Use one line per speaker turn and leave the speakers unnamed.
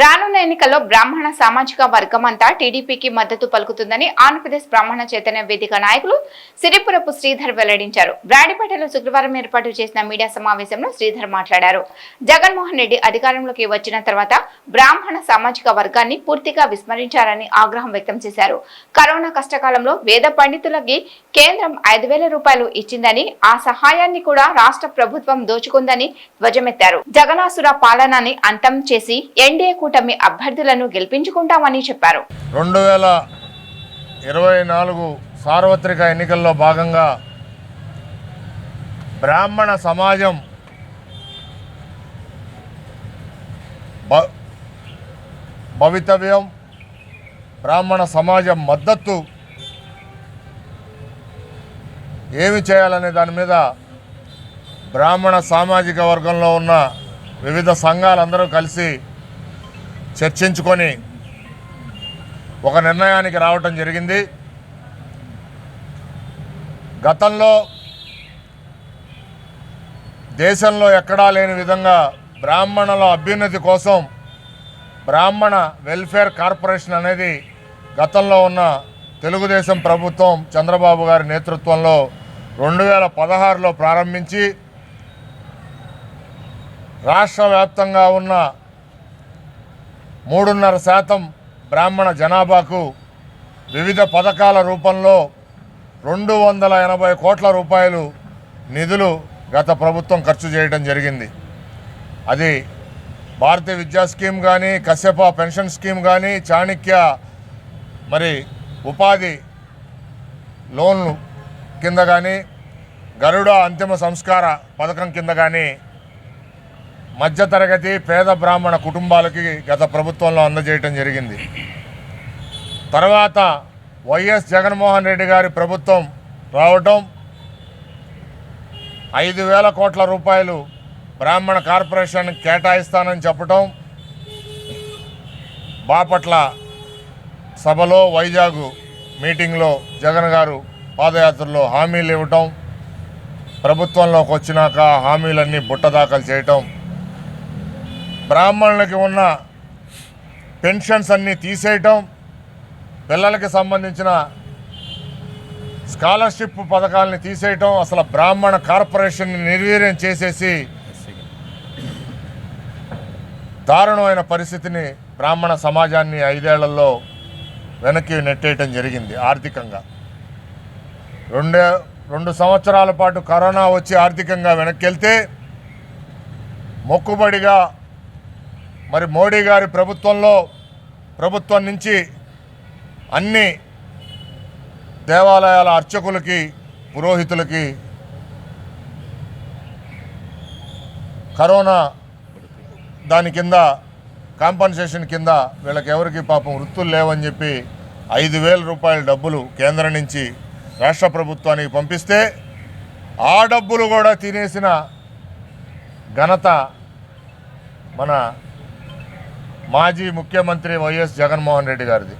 రానున్న ఎన్నికల్లో బ్రాహ్మణ సామాజిక వర్గం అంతా టీడీపీకి మద్దతు పలుకుతుందని ఆంధ్రప్రదేశ్ బ్రాహ్మణ చైతన్య వేదిక నాయకులు సిరిపురపు శ్రీధర్ వెల్లడించారు. బ్రాడిపేటలో శుక్రవారం ఏర్పాటు చేసిన మీడియా సమావేశంలో శ్రీధర్ మాట్లాడారు. జగన్మోహన్ రెడ్డి అధికారంలోకి వచ్చిన తర్వాత బ్రాహ్మణ సామాజిక వర్గాన్ని పూర్తిగా విస్మరించారని ఆగ్రహం వ్యక్తం చేశారు. కరోనా కష్టకాలంలో వేద పండితులకి కేంద్రం ఐదు వేల రూపాయలు ఇచ్చిందని ఆ సహాయాన్ని కూడా రాష్ట్ర ప్రభుత్వం దోచుకుందని ధ్వజమెత్తారు. జగనాసుర పాలనని అంతం చేసి ఎన్డీఏ కూటమి అభ్యర్థులను గెలిపించుకుంటామని చెప్పారు.
రెండు వేల ఇరవై నాలుగు సార్వత్రిక ఎన్నికల్లో భాగంగా బ్రాహ్మణ సమాజం భ- భవితవ్యం బ్రాహ్మణ సమాజం మద్దతు ఏమి చేయాలనే దాని మీద బ్రాహ్మణ సామాజిక వర్గంలో ఉన్న వివిధ సంఘాలందరూ కలిసి చర్చించుకొని ఒక నిర్ణయానికి రావటం జరిగింది. గతంలో దేశంలో ఎక్కడా లేని విధంగా బ్రాహ్మణుల అభ్యున్నతి కోసం బ్రాహ్మణ వెల్ఫేర్ కార్పొరేషన్ అనేది గతంలో ఉన్న తెలుగుదేశం ప్రభుత్వం చంద్రబాబు గారి నేతృత్వంలో రెండు వేల పదహారులో ప్రారంభించి రాష్ట్ర వ్యాప్తంగా ఉన్న మూడున్నర శాతం బ్రాహ్మణ జనాభాకు వివిధ పథకాల రూపంలో రెండు వందల ఎనభై కోట్ల రూపాయలు నిధులు గత ప్రభుత్వం ఖర్చు చేయడం జరిగింది. అది భారతీయ విద్యా స్కీమ్ కానీ కశ్యప పెన్షన్ స్కీమ్ కానీ చాణక్య మరి ఉపాధి లోన్లు కింద కానీ గరుడ అంతిమ సంస్కార పథకం కింద కానీ మధ్యతరగతి పేద బ్రాహ్మణ కుటుంబాలకి గత ప్రభుత్వంలో అందజేయటం జరిగింది. తర్వాత వైఎస్ జగన్మోహన్ రెడ్డి గారి ప్రభుత్వం రావటం ఐదు వేల కోట్ల రూపాయలు బ్రాహ్మణ కార్పొరేషన్ కేటాయిస్తానని చెప్పటం బాపట్ల సభలో వైజాగ్ మీటింగ్లో జగన్ గారు పాదయాత్రలో హామీలు ఇవ్వటం ప్రభుత్వంలోకి వచ్చినాక హామీలన్నీ బుట్టదాఖలు చేయటం బ్రాహ్మణులకి ఉన్న పెన్షన్స్ అన్నీ తీసేయటం పిల్లలకి సంబంధించిన స్కాలర్షిప్ పథకాలని తీసేయటం అసలు బ్రాహ్మణ కార్పొరేషన్ని నిర్వీర్యం చేసేసి దారుణమైన పరిస్థితిని బ్రాహ్మణ సమాజాన్ని ఐదేళ్ళలో వెనక్కి నెట్టేయటం జరిగింది ఆర్థికంగా. రెండే రెండు సంవత్సరాల పాటు కరోనా వచ్చి ఆర్థికంగా వెనక్కి వెళ్తే మొక్కుబడిగా మరి మోడీ గారి ప్రభుత్వంలో ప్రభుత్వం నుంచి అన్ని దేవాలయాల అర్చకులకి పురోహితులకి కరోనా దాని కింద కాంపన్సేషన్ కింద వీళ్ళకి ఎవరికి పాపం వృత్తులు లేవని చెప్పి ఐదు వేల రూపాయల డబ్బులు కేంద్రం నుంచి రాష్ట్ర ప్రభుత్వానికి పంపిస్తే ఆ డబ్బులు కూడా తినేసిన ఘనత మన మాజీ ముఖ్యమంత్రి వైఎస్ జగన్మోహన్ రెడ్డి గారిది.